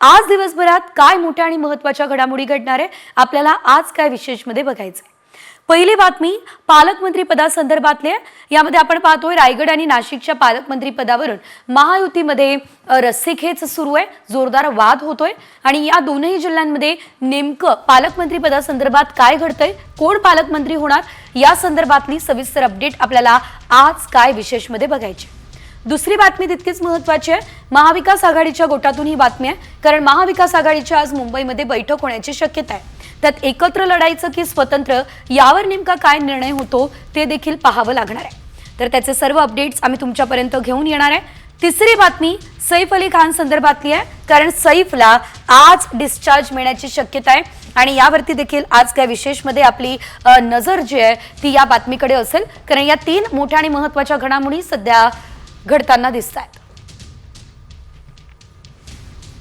आज दिवसभरात काय मोठ्या आणि महत्त्वाच्या घडामोडी घडणार आहे? आपल्याला आज काय विशेषमध्ये बघायचं आहे पहिली बातमी पालकमंत्री पदासंदर्भातली आहे. यामध्ये आपण पाहतोय रायगड आणि नाशिकच्या पालकमंत्री पदावरून महायुतीमध्ये रस्सीखेच सुरू आहे. जोरदार वाद होतोय. आणि या दोनही जिल्ह्यांमध्ये नेमकं पालकमंत्री पदासंदर्भात काय घडतंय? कोण पालकमंत्री होणार? या संदर्भातली सविस्तर अपडेट आपल्याला आज काय विशेषमध्ये बघायची दुसरी बातमी तितकीच महत्वाची आहे. महाविकास आघाडीच्या गोटातून ही बातमी आहे. कारण महाविकास आघाडीची आज मुंबईमध्ये बैठक होण्याची शक्यता आहे. त्यात एकत्र लढायचं की स्वतंत्र यावर नेमका काय निर्णय होतो ते देखील पाहावं लागणार आहे. तर त्याचे सर्व अपडेट्स आम्ही तुमच्यापर्यंत घेऊन येणार आहे. तिसरी बातमी सैफ अली खान संदर्भातली आहे. कारण सैफला आज डिस्चार्ज मिळण्याची शक्यता आहे. आणि यावरती देखील आज काय विशेषमध्ये आपली नजर जी आहे ती या बातमीकडे असेल. कारण या तीन मोठ्या आणि महत्त्वाच्या घडामोडी सध्या घडताना दिसत आहेत